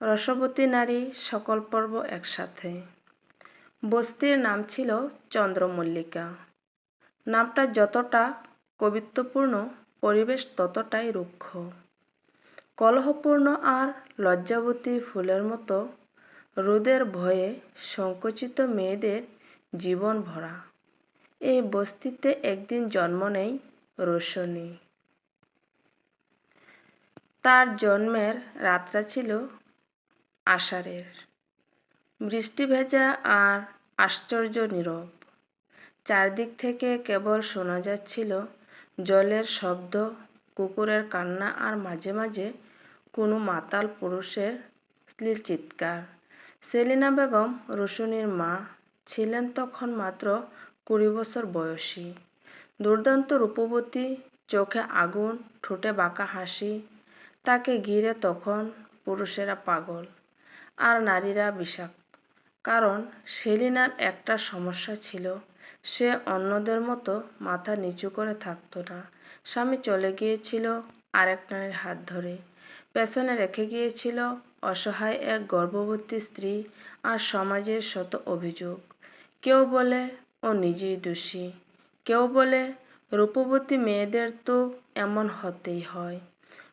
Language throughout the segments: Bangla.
রসবতী নারী সকল পর্ব একসাথে। বস্তির নাম ছিল চন্দ্রমল্লিকা। নামটা যতটা কবিত্বপূর্ণ, পরিবেশ ততটাই রুক্ষ। কলহপূর্ণ আর লজ্জাবতী ফুলের মতো রোদের ভয়ে সংকুচিত মেয়েদের জীবন ভরা। এই বস্তিতে একদিন জন্ম নেই রোশনী। তার জন্মের রাতটা ছিল আষাঢ়ের। বৃষ্টি ভেজা আর আশ্চর্য নীরব। চারদিক থেকে কেবল শোনা যাচ্ছিল জলের শব্দ, কুকুরের কান্না আর মাঝে মাঝে কোনো মাতাল পুরুষের স্ত্রীর চিৎকার। সেলিনা বেগম, রুশনির মা, ছিলেন তখন মাত্র কুড়ি বছর বয়সী। দুর্দান্ত রূপবতী, চোখে আগুন, ঠোঁটে বাঁকা হাসি, তাকে ঘিরে তখন পুরুষেরা পাগল। আর নারীরা বিষাক কারণ সেলিনার একটা সমস্যা ছিল, সে অন্যদের মতো মাথা নিচু করে থাকতো না। স্বামী চলে গিয়েছিল আরেক নারীর হাত ধরে। পেছনে রেখে গিয়েছিল অসহায় এক গর্ভবতী স্ত্রী আর সমাজের শত অভিযোগ। কেউ বলে ও নিজেই দোষী। কেউ বলে রূপবতী মেয়েদের তো এমন হতেই হয়।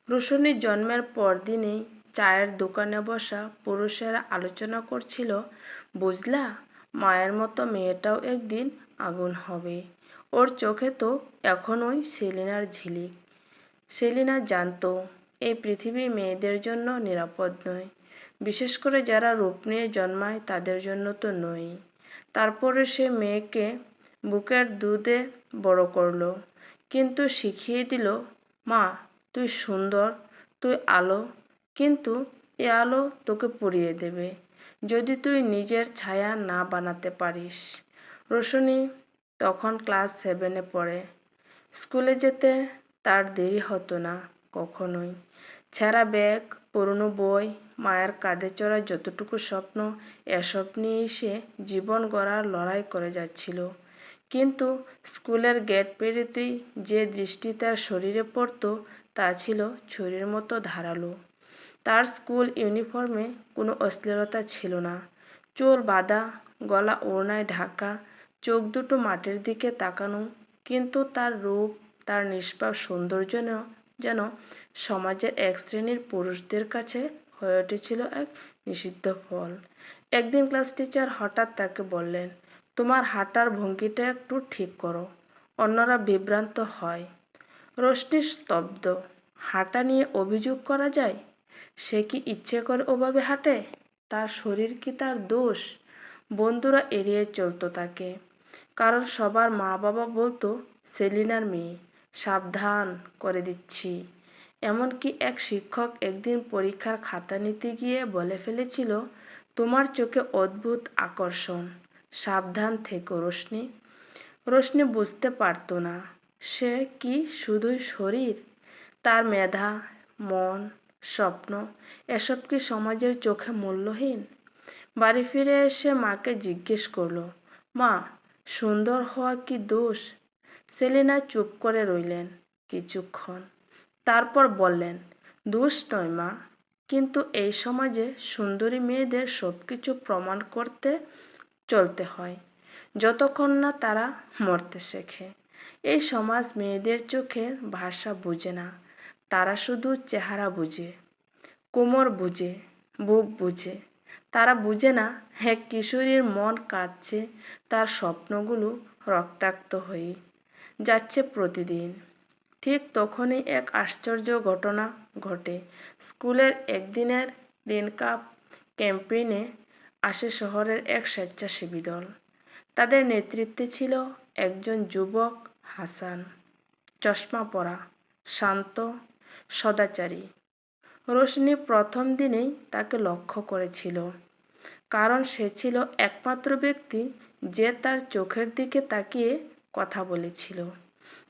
রুশনির জন্মের পরদিনেই চায়ের দোকানে বসা পুরুষেরা আলোচনা করছিল, বুঝলা, মায়ের মতো মেয়েটাও একদিন আগুন হবে। ওর চোখে তো এখনোই সেলিনার ঝিলিক। সেলিনা জানতো, এই পৃথিবী মেয়েদের জন্য নিরাপদ নয়। বিশেষ করে যারা রূপ নিয়ে জন্মায় তাদের জন্য তো নয়। তারপরে সে মেয়েকে বুকের দুধে বড় করল, কিন্তু শিখিয়ে দিল, মা, তুই সুন্দর, তুই আলো কিন্তু এ আলো তোকে পুড়িয়ে দেবে, যদি তুই নিজের ছায়া না বানাতে পারিস। রোশনি তখন ক্লাস সেভেনে পড়ে। স্কুলে যেতে তার দেরি হতো না কখনোই। ছেঁড়া ব্যাগ, পুরনো বই, মায়ের কাঁধে চড়া যতটুকু স্বপ্ন, এসব নিয়ে সে জীবন গড়ার লড়াই করে যাচ্ছিল। কিন্তু স্কুলের গেট পেরিতেই যে দৃষ্টি তার শরীরে পড়ত, তা ছিল ছুরির মতো ধারালো। তার স্কুল ইউনিফর্মে কোনো অশ্লীলতা ছিল না। চোর বাঁধা, গলা ওড়নায় ঢাকা, চোখ দুটো মাটির দিকে তাকানো, কিন্তু তার রূপ, তার নিষ্পাপ সৌন্দর্য যেন সমাজের এক শ্রেণির পুরুষদের কাছে হয়ে উঠেছিল এক নিষিদ্ধ ফল। একদিন ক্লাস টিচার হঠাৎ তাকে বললেন, তোমার হাঁটার ভঙ্গিটা একটু ঠিক করো, অন্যরা বিভ্রান্ত হয়। রোশনি স্তব্ধ, হাঁটা নিয়ে অভিযোগ করা যায়? সে কি ইচ্ছে করে ওভাবে হাঁটে? তার শরীর কি তার দোষ? বন্ধুরা এড়িয়ে চলতো তাকে। কারণ সবার মা বাবা বলতো, সেলিনার মেয়ে, সাবধান করে দিচ্ছি। এমনকি এক শিক্ষক একদিন পরীক্ষার খাতা নিতে গিয়ে বলে ফেলেছিল, তোমার চোখে অদ্ভুত আকর্ষণ। সাবধান থেকো রোশনি। রোশনি বুঝতে পারতো না, সে কি শুধুই শরীর? তার মেধা, মন স্বপ্ন, এসব কি সমাজের চোখে মূল্যহীন? বাড়ি ফিরে এসে মাকে জিজ্ঞেস করল, মা, সুন্দর হওয়া কি দোষ? সেলিনা চুপ করে রইলেন কিছুক্ষণ। তারপর বললেন, দোষ নয় মা, কিন্তু এই সমাজে সুন্দরী মেয়েদের সব কিছু প্রমাণ করতে চলতে হয়, যতক্ষণ না তারা মরতে শেখে। এই সমাজ মেয়েদের চোখের ভাষা বুঝে না। তারা শুধু চেহারা বুঝে, কোমর বুঝে, বুক বুঝে। তারা বুঝে না এক কিশোরীর মন কাঁদছে, তার স্বপ্নগুলো রক্তাক্ত হয়ে যাচ্ছে প্রতিদিন। ঠিক তখনই এক আশ্চর্য ঘটনা ঘটে। স্কুলের একদিনের দিন কাপ ক্যাম্পেইনে আসে শহরের এক স্বেচ্ছাসেবী দল। তাদের নেতৃত্বে ছিল একজন যুবক হাসান। চশমা পরা, শান্ত সদাচারী। রোশনি প্রথম দিনেই তাকে লক্ষ্য করেছিল, কারণ সে ছিল একমাত্র ব্যক্তি যে তার চোখের দিকে তাকিয়ে কথা বলেছিল,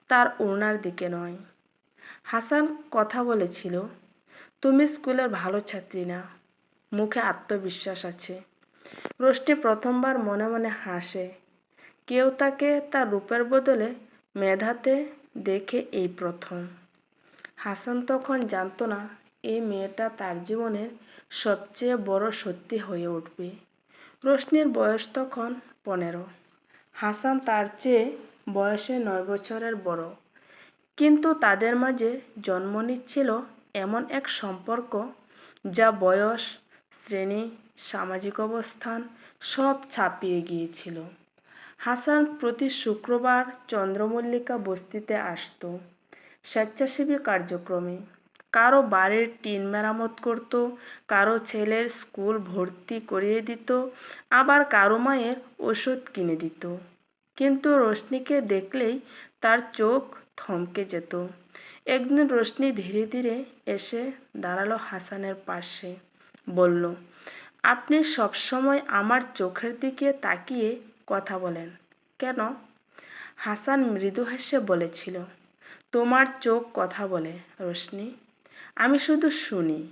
তার ওনার দিকে নয়। হাসান কথা বলেছিল, তুমি স্কুলের ভালো ছাত্রী না, মুখে আত্মবিশ্বাস আছে। রোশনি প্রথমবার মনে মনে হাসে, কেউ তাকে তার রূপের বদলে মেধাতে দেখে এই প্রথম। হাসান তখন জানতো না, এই মেয়েটা তার জীবনের সবচেয়ে বড় সত্যি হয়ে উঠবে। রোশনির বয়স তখন পনেরো। হাসান তার চেয়ে বয়সে নয় বছরের বড়। কিন্তু তাদের মাঝে জন্ম নিচ্ছিল এমন এক সম্পর্ক যা বয়স, শ্রেণি, সামাজিক অবস্থান সব ছাপিয়ে গিয়েছিল। হাসান প্রতি শুক্রবার চন্দ্রমল্লিকা বস্তিতে আসত। স্বেচ্ছাসেবী কার্যক্রমে। কারও বাড়ির টিন মেরামত করত, কারও ছেলের স্কুল ভর্তি করিয়ে দিত, আবার কারও মায়ের ওষুধ কিনে দিত। কিন্তু রোশনিকে দেখলেই তার চোখ থমকে যেত। একদিন রোশনি ধীরে ধীরে এসে দাঁড়াল হাসানের পাশে। বলল, আপনি সবসময় আমার চোখের দিকে তাকিয়ে কথা বলেন। কেন? হাসান মৃদু হেসে বলেছিল তোমার চোখ কথা বলে, রোশনি। আমি শুধু শুনি।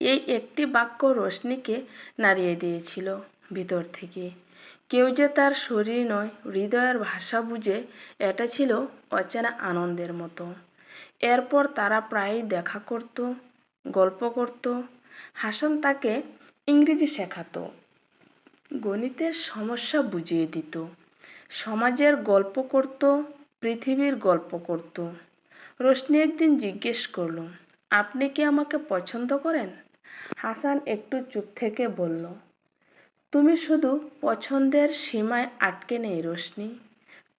এই একটি বাক্য রোশনিকে নাড়িয়ে দিয়েছিল ভিতর থেকে। কেউ যে তার শরীর নয়, হৃদয়ের ভাষা বুঝে এটা ছিল অচেনা আনন্দের মতো। এরপর তারা প্রায়ই দেখা করত, গল্প করত। হাসান তাকে ইংরেজি শেখাতো, গণিতের সমস্যা বুঝিয়ে দিত। সমাজের গল্প করত পৃথিবীর গল্প করত। রোশনি একদিন জিজ্ঞেস করল, আপনি কি আমাকে পছন্দ করেন? হাসান একটু চুপ থেকে বলল, তুমি শুধু পছন্দের সীমায় আটকে নেই রোশনি।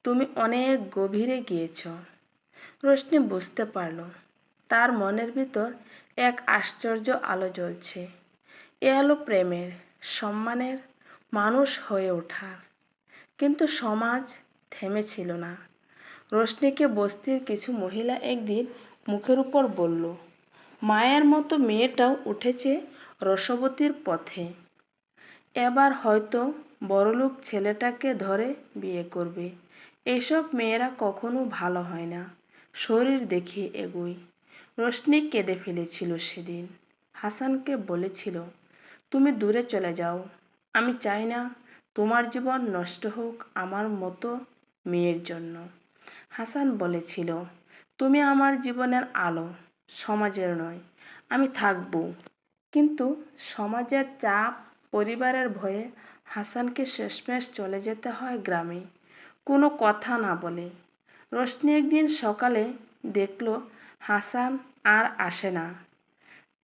তুমি অনেক গভীরে গিয়েছ। রোশনি বুঝতে পারল, তার মনের ভিতর এক আশ্চর্য আলো জ্বলছে। এ আলো প্রেমের, সম্মানের মানুষ হয়ে ওঠার কিন্তু সমাজ থেমেছিল না। রোশনিকে বস্তির কিছু মহিলা একদিন মুখের উপর বলল, মায়ের মতো মেয়েটাও উঠেছে রসবতীর পথে। এবার হয়তো বড়লোক ছেলেটাকে ধরে বিয়ে করবে। এসব মেয়েরা কখনো ভালো হয় না। শরীর দেখিয়ে এগোয় রোশনি কেঁদে ফেলেছিল সেদিন। হাসানকে বলেছিল, তুমি দূরে চলে যাও। আমি চাই না তোমার জীবন নষ্ট হোক আমার মতো মেয়ের জন্য। হাসান বলেছিল, তুমি আমার জীবনের আলো, সমাজের নয়, আমি থাকব। কিন্তু সমাজের চাপ পরিবারের ভয়ে হাসানকে শেষমেশ চলে যেতে হয় গ্রামে। কোনো কথা না বলে রোশনি একদিন সকালে দেখল হাসান আর আসে না।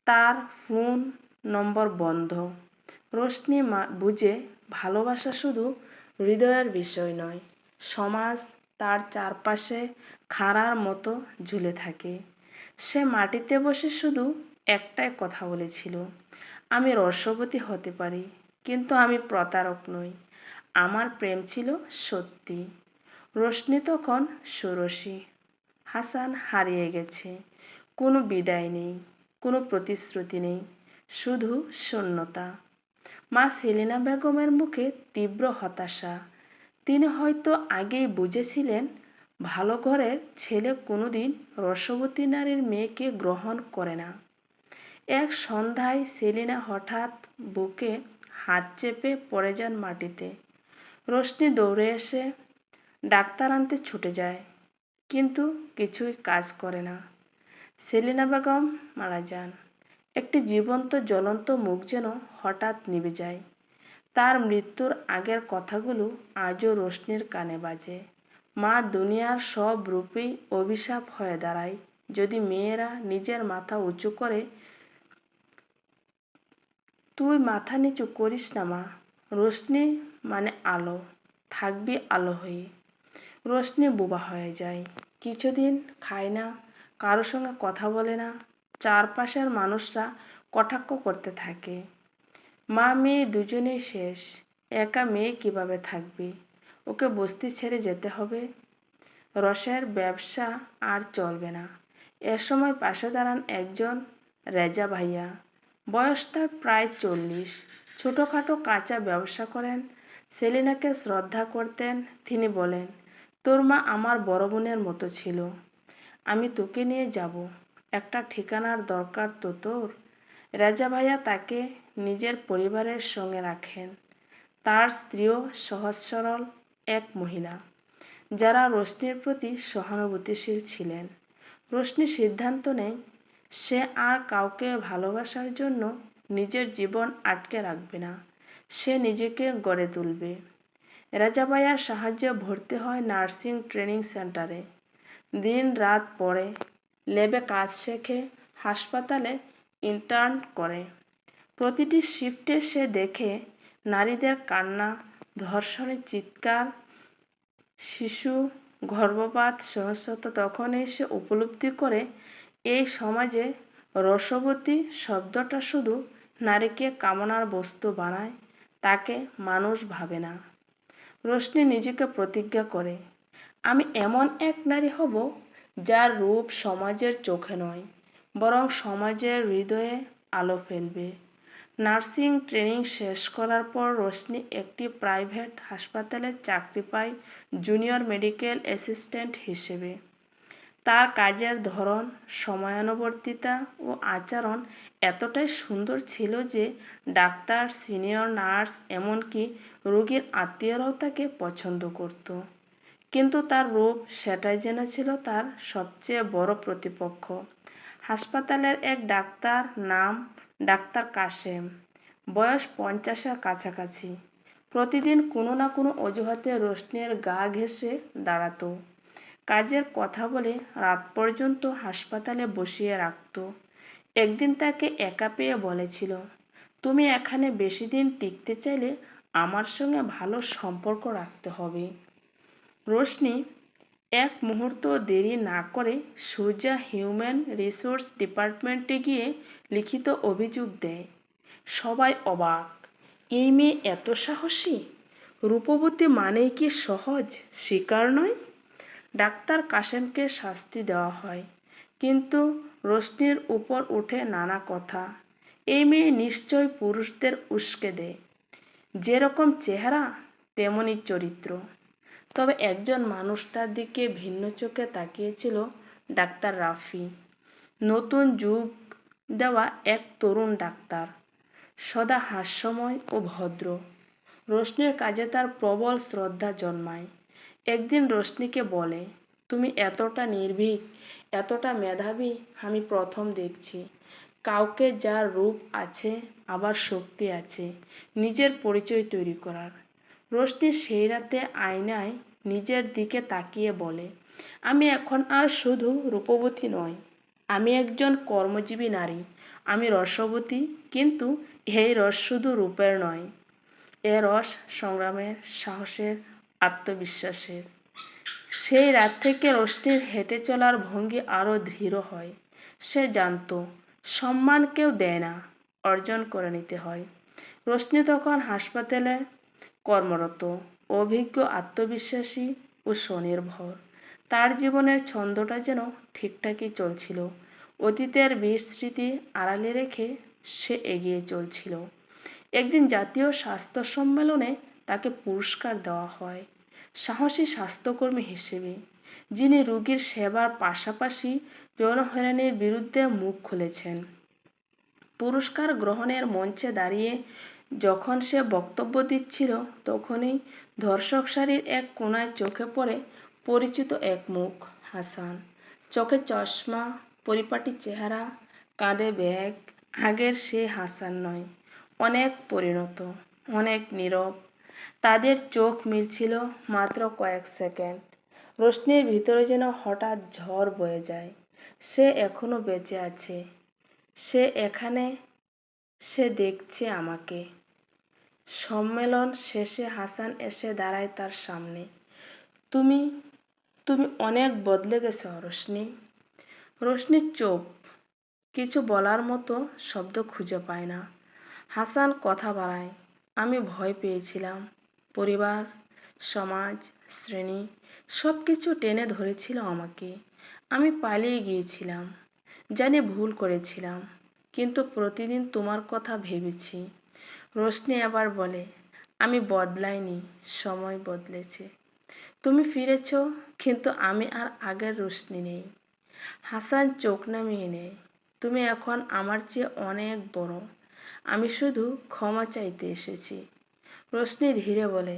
তার ফোন নম্বর বন্ধ। রোশনি মা বুঝে ভালোবাসা শুধু হৃদয়ের বিষয় নয়, সমাজ তার চারপাশে খাড়ার মতো ঝুলে থাকে। সে মাটিতে বসে শুধু একটাই কথা বলেছিল, আমি রসবতী হতে পারি, কিন্তু আমি প্রতারক নই। আমার প্রেম ছিল সত্যি রশ্মি তখন ষোড়শী হাসান হারিয়ে গেছে। কোনো বিদায় নেই, কোনো প্রতিশ্রুতি নেই, শুধু শূন্যতা। মা সেলিনা বেগমের মুখে তীব্র হতাশা। তিনি হয়তো আগেই বুঝেছিলেন, ভালো ঘরের ছেলে কোনোদিন রসবতী নারীর মেয়েকে গ্রহণ করে না। এক সন্ধ্যায় সেলিনা হঠাৎ বুকে হাত চেপে পড়ে যান মাটিতে। রশ্মি দৌড়ে এসে ডাক্তার আনতে ছুটে যায়, কিন্তু কিছুই কাজ করে না। সেলিনা বেগম মারা যান। একটি জীবন্ত জ্বলন্ত মুখ যেন হঠাৎ নিভে যায়। তার মৃত্যুর আগের কথাগুলো আজও রোশনির কানে বাজে। মা দুনিয়ার সব রূপেই অভিশাপ হয়ে দাঁড়ায়। যদি মেয়েরা নিজের মাথা উঁচু করে, তুই মাথা নিচু করিস না মা। রোশনি মানে আলো। থাকবি আলো হয়ে। রোশনি বোবা হয়ে যায়। কিছুদিন খায় না, কারও সঙ্গে কথা বলে না। চারপাশের মানুষরা কটাক্ষ করতে থাকে। মা মেয়ে দুজনেই শেষ। একা মেয়ে কীভাবে থাকবে? ওকে বস্তি ছেড়ে যেতে হবে। রসের ব্যবসা আর চলবে না। এ সময় পাশে দাঁড়ান একজন রেজা ভাইয়া। বয়স তার প্রায় চল্লিশ। ছোটোখাটো কাঁচা ব্যবসা করেন। সেলিনাকে শ্রদ্ধা করতেন। তিনি বলেন, তোর মা আমার বড় বোনের মতো ছিল। আমি তোকে নিয়ে যাব। একটা ঠিকানার দরকার তো তোর? রেজা ভাইয়া তাকে নিজের পরিবারের সঙ্গে রাখেন। তার স্ত্রীও সহজ সরল এক মহিলা, যারা রোশনির প্রতি সহানুভূতিশীল ছিলেন। রোশনি সিদ্ধান্ত নেয়, সে আর কাউকে ভালোবাসার জন্য নিজের জীবন আটকে রাখবে না, সে নিজেকে গড়ে তুলবে। রাজাবাইয়ার সাহায্যে ভর্তি হয় নার্সিং ট্রেনিং সেন্টারে। দিন রাত পড়ে ল্যাবে কাজ শেখে, হাসপাতালে ইন্টার্ন করে। প্রতিটি শিফটে সে দেখে নারীদের কান্না ধর্ষণের চিৎকার, শিশু গর্ভপাত সহস্রতা তখনই সে উপলব্ধি করে এই সমাজে রসবতী শব্দটা শুধু নারীকে কামনার বস্তু বানায়, তাকে মানুষ ভাবে না। রোশনি নিজেকে প্রতিজ্ঞা করে, আমি এমন এক নারী হব যার রূপ সমাজের চোখে নয়। বরং সমাজের হৃদয়ে আলো ফেলবে। নার্সিং ট্রেনিং শেষ করার পর রোশনি একটি প্রাইভেট হাসপাতালে চাকরি পায় জুনিয়র মেডিকেল অ্যাসিস্ট্যান্ট হিসেবে। তার কাজের ধরন, সময়ানুবর্তিতা ও আচরণ এতটাই সুন্দর ছিল যে ডাক্তার, সিনিয়র নার্স এমনকি রোগীর আত্মীয়রাও তাকে পছন্দ করত। কিন্তু তার রূপ সেটাই যেন ছিল তার সবচেয়ে বড় প্রতিপক্ষ। হাসপাতালের এক ডাক্তার নাম ডাক্তার কাশেম। বয়স পঞ্চাশের কাছাকাছি। প্রতিদিন কোনো না কোনো অজুহাতে রোশনের গা ঘেঁষে দাঁড়াতো। কাজের কথা বলে রাত পর্যন্ত হাসপাতালে বসিয়ে রাখত। একদিন তাকে একা পেয়ে বলেছিল, তুমি এখানে বেশি দিন টিকতে চাইলে আমার সঙ্গে ভালো সম্পর্ক রাখতে হবে। রোশনি এক মুহূর্ত দেরি না করে সূর্যা হিউম্যান রিসোর্স ডিপার্টমেন্টে গিয়ে লিখিত অভিযোগ দেয়। সবাই অবাক। এই মেয়ে এত সাহসী? রূপবতী মানেই কি সহজ, শিকার নয়? ডাক্তার কাশেমকে শাস্তি দেওয়া হয়, কিন্তু রোশনির উপর উঠে নানা কথা। এই মেয়ে নিশ্চয় পুরুষদের উস্কে দেয়। যেরকম চেহারা, তেমনই চরিত্র। তবে একজন মানুষ তার দিকে ভিন্ন চোখে তাকিয়েছিল, ডাক্তার রাফি। নতুন যুগ দেওয়া এক তরুণ ডাক্তার। সদা হাস্যময় ও ভদ্র। রোশনির কাজে তার প্রবল শ্রদ্ধা জন্মায়। একদিন রোশনিকে বলে, তুমি এতটা নির্ভীক, এতটা মেধাবী, আমি প্রথম দেখছি। কাউকে যার রূপ আছে, আবার শক্তি আছে, নিজের পরিচয় তৈরি করার। রোশনি সেই রাতে আয়নায় নিজের দিকে তাকিয়ে বলে, আমি এখন আর শুধু রূপবতী নয় আমি একজন কর্মজীবী নারী, আমি রসবতী, কিন্তু এই রস শুধু রূপের নয়, এ রস সংগ্রামের সাহসের, আত্মবিশ্বাসের। সেই রাত থেকে রষ্টির হেঁটে চলার ভঙ্গি আরও দৃঢ় হয়। সে জানত, সম্মান কেউ দেয় না, অর্জন করে নিতে হয়। রশ্মি তখন হাসপাতালে কর্মরত। অভিজ্ঞ, আত্মবিশ্বাসী ও স্বনির্ভর। তার জীবনের ছন্দটা যেন ঠিকঠাকই চলছিল। অতীতের বিস্মৃতি আড়ালে রেখে সে এগিয়ে চলছিল। একদিন জাতীয় স্বাস্থ্য সম্মেলনে তাকে পুরস্কার দেওয়া হয়। সাহসী স্বাস্থ্যকর্মী হিসেবে, যিনি রোগীর সেবার পাশাপাশি যৌন হয়রানির বিরুদ্ধে মুখ খুলেছেন। পুরস্কার গ্রহণের মঞ্চে দাঁড়িয়ে যখন সে বক্তব্য দিচ্ছিল, তখনই ধর্ষক সারির এক কোনায় চোখে পড়ে পরিচিত এক মুখ, হাসান। চোখে চশমা, পরিপাটি চেহারা, কাঁধে ব্যাগ, আগের সে হাসান নয়, অনেক পরিণত, অনেক নীরব। তাদের চোখ মিলছিল মাত্র কয়েক সেকেন্ড। রোশনির ভিতরে যেন হঠাৎ ঝড় বয়ে যায়। সে এখনও বেঁচে আছে। সে এখানে, সে দেখছে আমাকে। সম্মেলন শেষে হাসান এসে দাঁড়ায় তার সামনে। তুমি তুমি অনেক বদলে গেছো রোশনি। রোশনির চোখ কিছু বলার মতো শব্দ খুঁজে পায় না। হাসান কথা বাড়ায়, আমি ভয় পেয়েছিলাম। পরিবার, সমাজ, শ্রেণি সব কিছু টেনে ধরেছিল আমাকে। আমি পালিয়ে গিয়েছিলাম। জানি ভুল করেছিলাম, কিন্তু প্রতিদিন তোমার কথা ভেবেছি। রোশনি আবার বলে, আমি বদলাইনি, সময় বদলেছে। তুমি ফিরেছ, কিন্তু আমি আর আগের রোশনি নেই। হাসান চোখ নামিয়ে নেয়, তুমি এখন আমার চেয়ে অনেক বড়। আমি শুধু ক্ষমা চাইতে এসেছি। রোশনি ধীরে বলে,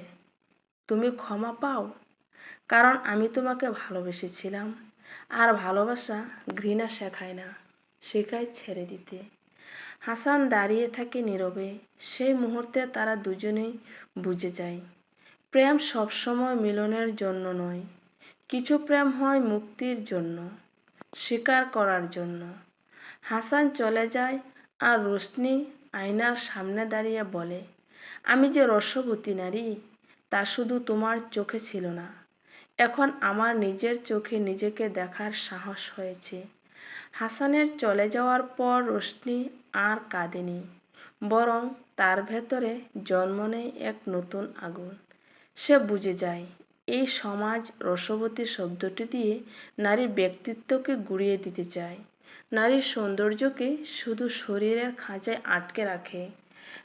তুমি ক্ষমা পাও? কারণ আমি তোমাকে ভালোবেসেছিলাম। আর ভালোবাসা ঘৃণা শেখায় না, শেখায় ছেড়ে দিতে। হাসান দাঁড়িয়ে থাকে নীরবে। সেই মুহূর্তে তারা দুজনেই বুঝে যায়। প্রেম সবসময় মিলনের জন্য নয়, কিছু প্রেম হয় মুক্তির জন্য, স্বীকার করার জন্য। হাসান চলে যায় আর রোশনি আয়নার সামনে দাঁড়িয়ে বলে, আমি যে রসবতী নারী, তা শুধু তোমার চোখে ছিল না। এখন আমার নিজের চোখে নিজেকে দেখার সাহস হয়েছে। হাসানের চলে যাওয়ার পর রোশনি আর কাঁদেনি, বরং তার ভেতরে জন্ম নেয় এক নতুন আগুন। সে বুঝে যায়, এই সমাজ রসবতী শব্দটি দিয়ে নারীর ব্যক্তিত্বকে গুড়িয়ে দিতে চায়। নারীর সৌন্দর্যকে শুধু শরীরের খাঁচায় আটকে রাখে।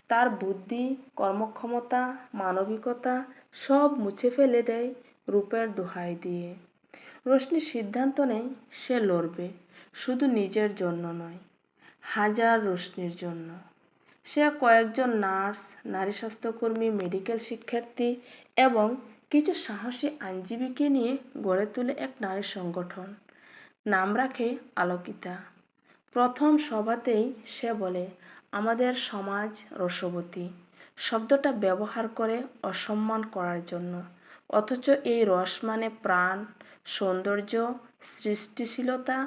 তার বুদ্ধি, কর্মক্ষমতা, মানবিকতা সব মুছে ফেলে দেয় রূপের দোহাই দিয়ে। রোশনি সিদ্ধান্ত নেয় সে লড়বে। শুধু নিজের জন্য নয়, হাজার রোশনির জন্য। সে কয়েকজন নার্স, নারী স্বাস্থ্যকর্মী, মেডিকেল শিক্ষার্থী এবং কিছু সাহসী আইনজীবীকে নিয়ে গড়ে তোলে এক নারী সংগঠন। নাম রাখে আলোকিতা। প্রথম সভাতেই সে বলে, আমাদের সমাজ রসবতী। শব্দটা ব্যবহার করে অসম্মান করার জন্য। অথচ এই রস মানে প্রাণ, সৌন্দর্য, সৃষ্টিশীলতা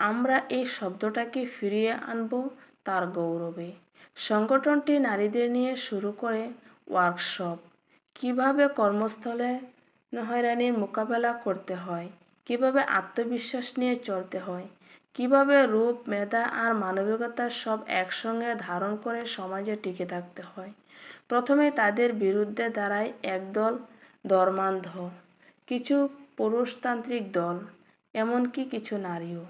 আমরা এই শব্দটাকে ফিরিয়ে আনব তার গৌরবে। সংগঠনটি নারীদের নিয়ে শুরু করে ওয়ার্কশপ। কীভাবে কর্মস্থলে হয়রানির মোকাবেলা করতে হয়? কীভাবে আত্মবিশ্বাস নিয়ে চলতে হয়? কীভাবে রূপ, মেধা আর মানবিকতা সব একসঙ্গে ধারণ করে সমাজে টিকে থাকতে হয়? প্রথমে তাদের বিরুদ্ধে দাঁড়ায় একদল ধর্মান্ধ। কিছু পুরুষতান্ত্রিক দল, এমনকি কিছু নারীও।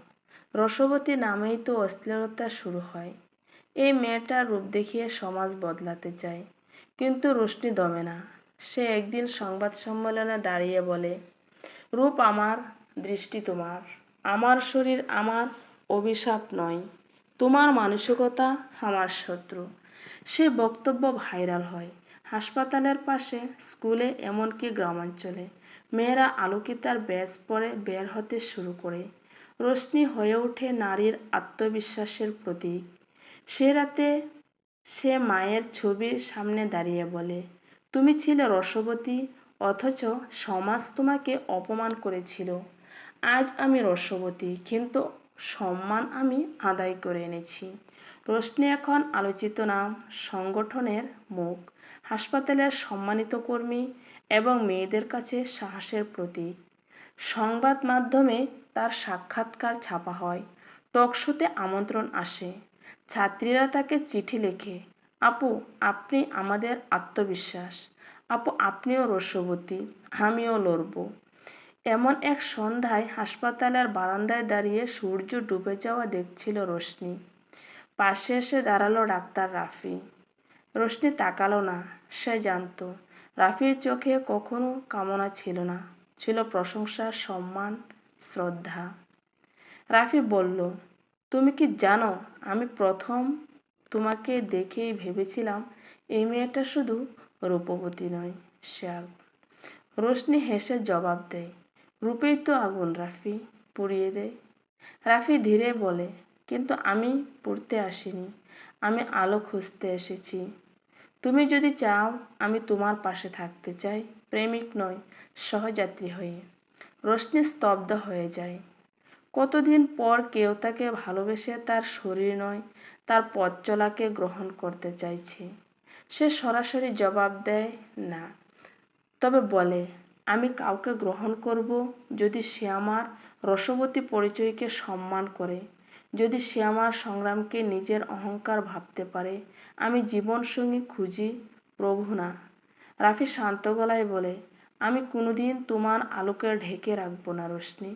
রসবতী নামেই তো অশ্লীলতা শুরু হয়। এই মেয়েটার রূপ দেখিয়ে সমাজ বদলাতে চায়। কিন্তু রোশনি দমে না। সে একদিন সংবাদ সম্মেলনে দাঁড়িয়ে বলে, রূপ আমার, দৃষ্টি তোমার। আমার শরীর আমার, অভিশাপ নয়। তোমার মানসিকতা আমার শত্রু। সে বক্তব্য ভাইরাল হয়। হাসপাতালের পাশে, স্কুলে এমনকি গ্রামাঞ্চলে। মেয়েরা আলোকিতার ব্যাস পরে বের হতে শুরু করে। রোশনি হয়ে ওঠে নারীর আত্মবিশ্বাসের প্রতীক। সে রাতে সে মায়ের ছবির সামনে দাঁড়িয়ে বলে, তুমি ছিলে রসবতী, অথচ সমাজ তোমাকে অপমান করেছিল। আজ আমি রসবতী, কিন্তু সম্মান আমি আদায় করে এনেছি রোশনি এখন আলোচিত নাম, সংগঠনের মুখ, হাসপাতালের সম্মানিত কর্মী এবং মেয়েদের কাছে সাহসের প্রতীক। সংবাদ মাধ্যমে তার সাক্ষাৎকার ছাপা হয়। টকশোতে আমন্ত্রণ আসে। ছাত্রীরা তাকে চিঠি লেখে, আপু, আপনি আমাদের আত্মবিশ্বাস। আপু, আপনিও রসবতী আমিও লড়ব। এমন এক সন্ধ্যায় হাসপাতালের বারান্দায় দাঁড়িয়ে সূর্য ডুবে যাওয়া দেখছিল রশ্মি পাশে এসে দাঁড়াল ডাক্তার রাফি। রশ্মি তাকালো না, সে জানতো, রাফির চোখে কখনো কামনা ছিল না। ছিল প্রশংসা, সম্মান, শ্রদ্ধা। রাফি বলল, তুমি কি জানো, আমি প্রথম তোমাকে দেখেই ভেবেছিলাম এই মেয়েটা শুধু রূপবতী নয় সে আগুন রোশনি হেসে জবাব দেয়, রূপেই তো আগুন, রাফি, পুড়িয়ে দেয় রাফি ধীরে বলে, কিন্তু আমি পড়তে আসিনি, আমি আলো খুঁজতে এসেছি। তুমি যদি চাও আমি তোমার পাশে থাকতে চাই প্রেমিক নয়, সহযাত্রী হয়ে। রোশনি স্তব্ধ হয়ে যায়। কতদিন পর কেউ তাকে ভালোবেসে তার শরীর নয়, তার পথ চলাকে গ্রহণ করতে চাইছে। সে সরাসরি জবাব দেয়, না। তবে বলে, আমি কাউকে গ্রহণ করব যদি সে আমার রসবতী পরিচয়কে সম্মান করে। যদি সে আমার সংগ্রামকে নিজের অহংকার ভাবতে পারে, আমি জীবনসঙ্গী খুঁজি, প্রভু না। রাফি শান্ত গলায় বলে, আমি কোনোদিন তোমার আলোকে ঢেকে রাখব না রোশনি।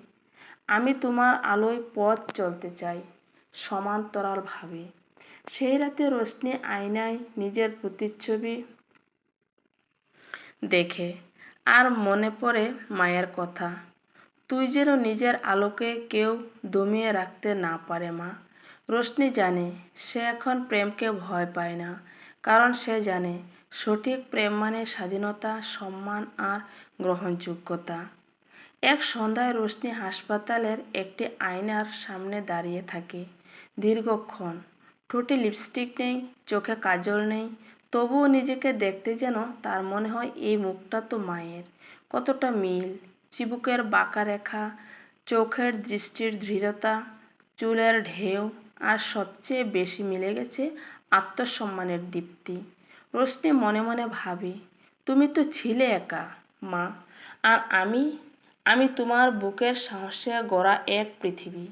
আমি তোমার আলোয় পথ চলতে চাই সমান্তরালভাবে সেই রাতে রোশনি আয়নায় নিজের প্রতিচ্ছবি দেখে, আর মনে পড়ে মায়ের কথা। তুই যেন নিজের আলোকে কেউ দমিয়ে রাখতে না পারে মা। রোশনি জানে, সে এখন প্রেমকে ভয় পায় না, কারণ সে জানে সঠিক প্রেম মানে স্বাধীনতা, সম্মান আর গ্রহণযোগ্যতা। এক সন্ধ্যায় রোশনি হাসপাতালের একটি আয়নার সামনে দাঁড়িয়ে থাকে। দীর্ঘক্ষণ। ঠোঁটে লিপস্টিক নেই, চোখে কাজল নেই, তবুও নিজেকে দেখতে যেন তার মনে হয় এই মুখটা তো মায়ের। কতটা মিল। চিবুকের বাঁকা রেখা, চোখের দৃষ্টির দৃঢ়তা চুলের ঢেউ, আর সবচেয়ে বেশি মিলে গেছে আত্মসম্মানের দীপ্তি। রোশনি মনে মনে ভাবি, তুমি তো ছিলে একা, মা, আর আমি আমি তোমার বুকের সাহসে গড়া এক পৃথিবী।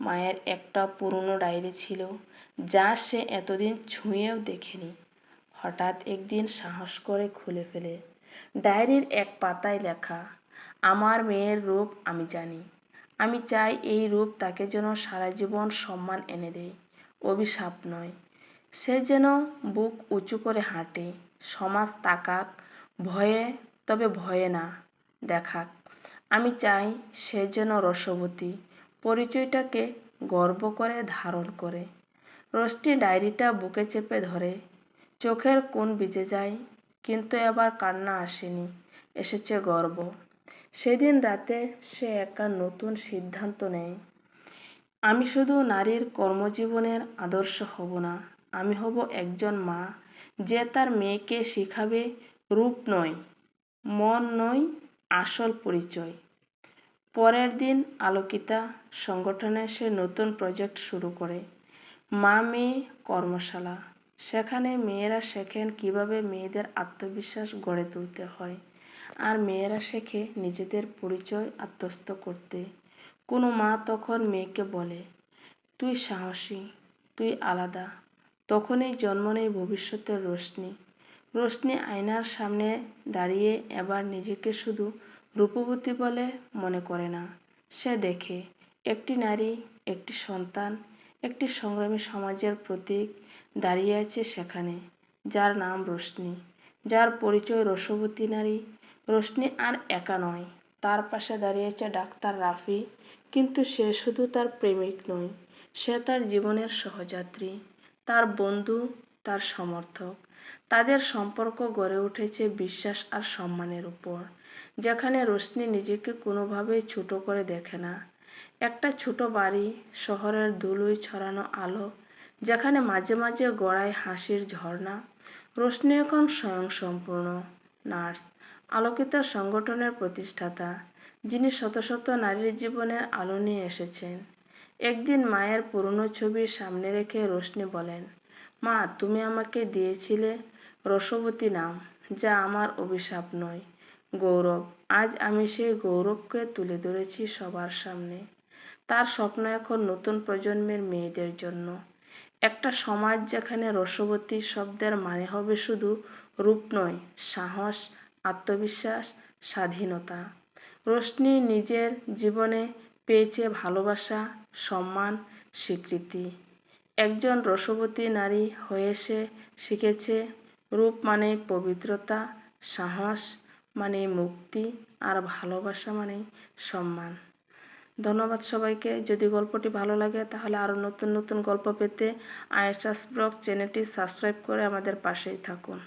মায়ের একটা পুরনো ডায়েরি ছিল, যা সে এতদিন ছুঁয়েও দেখেনি। হঠাৎ একদিন সাহস করে খুলে ফেলে। ডায়েরির এক পাতায় লেখা, আমার মেয়ের রূপ আমি জানি। আমি চাই এই রূপ তাকে যেন সারা জীবন সম্মান এনে দেয়। অভিশাপ নয় সে যেন বুক উঁচু করে হাঁটে, সমাজ তাকাক, ভয়ে, তবে ভয়ে না, দেখাক। আমি চাই সে যেন রসবতী, পরিচয়টাকে গর্ব করে ধারণ করে। রোষ্টি ডায়েরিটা বুকে চেপে ধরে, চোখের কোণ ভিজে যায়, কিন্তু এবার কান্না আসেনি, এসেছে গর্ব। সেদিন রাতে সে একা নতুন সিদ্ধান্ত নেয়। আমি শুধু নারীর কর্মজীবনের আদর্শ হব না আমি হব একজন মা যে তার মেয়েকে শিখাবে রূপ নয়, মন নয়, আসল পরিচয়। পরের দিন আলোকিতা সংগঠনে সে নতুন প্রজেক্ট শুরু করে, মা মেয়ে কর্মশালা। সেখানে মেয়েরা শেখেন কীভাবে মেয়েদের আত্মবিশ্বাস গড়ে তুলতে হয় আর মেয়েরা শেখে নিজেদের পরিচয় আত্মস্থ করতে। কোনো মা তখন মেয়েকে বলে, তুই সাহসী, তুই আলাদা তখনই জন্ম নেই ভবিষ্যতের রোশনি রোশনি আয়নার সামনে দাঁড়িয়ে এবার নিজেকে শুধু রূপবতী বলে মনে করে না। সে দেখে, একটি নারী, একটি সন্তান, একটি সংগ্রামী সমাজের প্রতীক দাঁড়িয়ে আছে সেখানে, যার নাম রোশনি যার পরিচয় রসবতী নারী। রোশনি আর একা নয়, তার পাশে দাঁড়িয়েছে ডাক্তার রাফি, কিন্তু সে শুধু তার প্রেমিক নয়, সে তার জীবনের সহযাত্রী। তার বন্ধু, তার সমর্থক। তাদের সম্পর্ক গড়ে উঠেছে বিশ্বাস আর সম্মানের উপর, যেখানে রোশনি নিজেকে কোনোভাবেই ছোট করে দেখে না। একটা ছোট বাড়ি, শহরের ধুলোয় ছড়ানো আলো, যেখানে মাঝে মাঝে গড়ায় হাসির ঝর্ণা। রোশনি এখন স্বয়ংসম্পূর্ণ নার্স, আলোকিত সংগঠনের প্রতিষ্ঠাতা, যিনি শত শত নারীর জীবনের আলো নিয়ে এসেছেন। একদিন মায়ের পুরনো ছবি সামনে রেখে রোশনি বলেন, মা, তুমি আমাকে দিয়েছিলে রসবতী নাম, যা আমার অভিশাপ নয়। গৌরব, আজ আমি সেই গৌরবকে তুলে ধরেছি সবার সামনে। তার স্বপ্ন এখন নতুন প্রজন্মের মেয়েদের জন্য। একটা সমাজ যেখানে রসবতী শব্দের মানে হবে শুধু রূপ নয়, সাহস, আত্মবিশ্বাস, স্বাধীনতা। রোশনি নিজের জীবনে পেয়েছে ভালোবাসা, সম্মান, স্বীকৃতি। একজন রসবতী নারী হয়ে সে শিখেছে রূপ মানে পবিত্রতা, সাহস মানে মুক্তি, আর ভালোবাসা মানে সম্মান। ধন্যবাদ সবাইকে। যদি গল্পটি ভালো লাগে, তাহলে আরও নতুন নতুন গল্প পেতে আয়েশাস ব্লগ চ্যানেলটি সাবস্ক্রাইব করে আমাদের পাশেই থাকুন।